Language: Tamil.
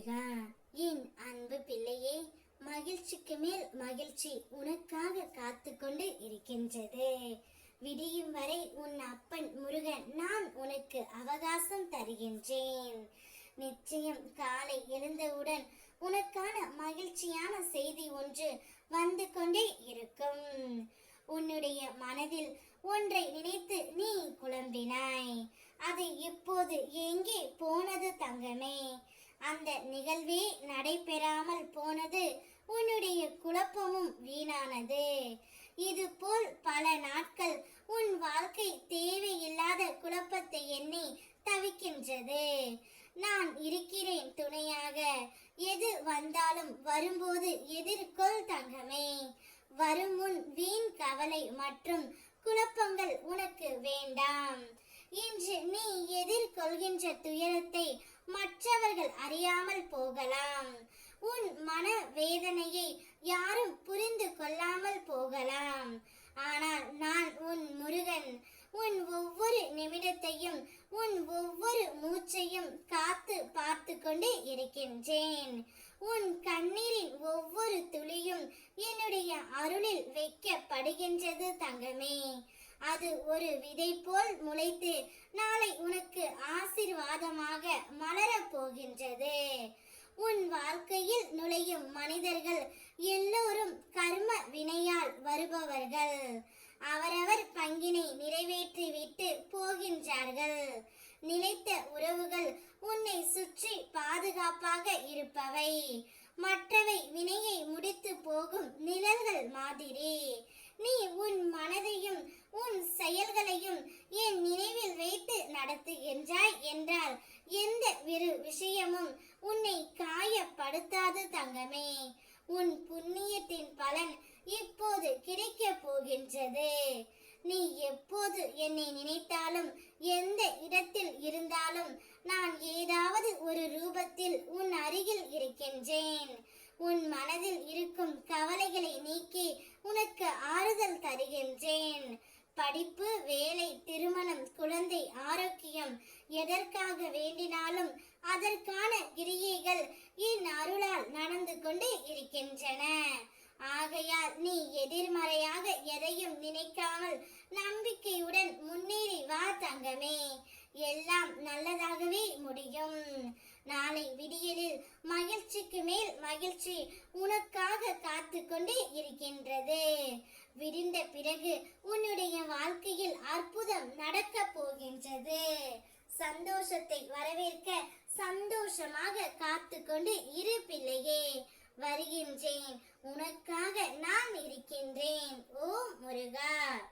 முருகா என் அன்பு பிள்ளையே மகிழ்ச்சிக்கு மேல் மகிழ்ச்சி உனக்காக காத்து கொண்டு இருக்கின்றது. விடியும் வரை உன் அப்பன் முருகன் நான் உனக்கு அவகாசம் தருகின்றேன். நிச்சயம் காலை எழுந்தவுடன் உனக்கான மகிழ்ச்சியான செய்தி ஒன்று வந்து கொண்டே இருக்கும். உன்னுடைய மனதில் ஒன்றை நினைத்து நீ குழம்பினாய். அது இப்போது எங்கே போனது தங்கமே? அந்த நிகழ்வே நடைபெறாமல் போனது உன்னுடைய குழப்பமும் வீணானது. இது போல் பல நாட்கள் உன் வாழ்க்கை தேவையில்லாத குழப்பத்தை எண்ணி தவிக்கின்றது. நான் இருக்கிறேன் துணையாக. எது வந்தாலும் வரும்போது எதிர்கொள் தங்கமே. வரும் முன் வீண் கவலை மற்றும் குழப்பங்கள் உனக்கு வேண்டாம். இன்று நீ எதிர்கொள்கின்ற துயரத்தை மற்றவர்கள் அறியாமல் போகலாம். உன் மன வேதனையை யாரும் புரிந்து கொள்ளாமல் போகலாம். ஆனால் நான் உன் முருகன். உன் ஒவ்வொரு நிமிடத்தையும் உன் ஒவ்வொரு மூச்சையும் காத்து பார்த்து கொண்டு இருக்கின்றேன். உன் கண்ணீரின் ஒவ்வொரு துளியும் என்னுடைய அருளில் வைக்கப்படுகின்றது தங்கமே. அது ஒரு விதை போல் முளைத்து நாளை உனக்கு ஆசிர்வாதமாக மலரப் போகின்றது. உன் வாழ்க்கையில் நுழையும் மனிதர்கள் எல்லோரும் கர்ம வினையால் வருபவர்கள். அவரவர் பங்கினை நிறைவேற்றிவிட்டு போகின்றார்கள். நிலைத்த உறவுகள் உன்னை சுற்றி பாதுகாப்பாக இருப்பவை. மற்றவை வினையை முடித்து போகும் நிழல்கள் மாதிரி. நீ உன் உன் செயல்களையும் என் நினைவில் வைத்து நடத்துகின்றாய் என்றால் எந்த விரு விஷயமும் உன்னை காயப்படுத்தாது தங்கமே. உன் புண்ணியத்தின் பலன் இப்போது கிடைக்கப் போகின்றது. நீ எப்போது என்னை நினைத்தாலும் எந்த இடத்தில் இருந்தாலும் நான் ஏதாவது ஒரு ரூபத்தில் உன் அருகில் இருக்கின்றேன். உன் மனதில் இருக்கும் கவலைகளை நீக்கி உனக்கு ஆறுதல் தருகின்றேன். படிப்பு வேலை திருமணம் குழந்தை ஆரோக்கியம் எதற்காக வேண்டினாலும் அதற்கான கிரியைகள் என் அருளால் நடந்து கொண்டு இருக்கின்றன. ஆகையால் நீ எதிர்மறையாக எதையும் நினைக்காமல் நம்பிக்கையுடன் முன்னேறி வா தங்கமே. எல்லாம் நல்லதாகவே முடியும். நாளை விடியலில் மகிழ்ச்சிக்கு மேல் மகிழ்ச்சி உனக்காக காத்து கொண்டே இருக்கின்றது. விரிந்த பிறகு உன்னுடைய வாழ்க்கையில் அற்புதம் நடக்கப் போகின்றது. சந்தோஷத்தை வரவேற்க சந்தோஷமாக காத்து கொண்டு இரு பிள்ளையே வருகின்றேன். உனக்காக நான் இருக்கின்றேன். ஓ முருகா!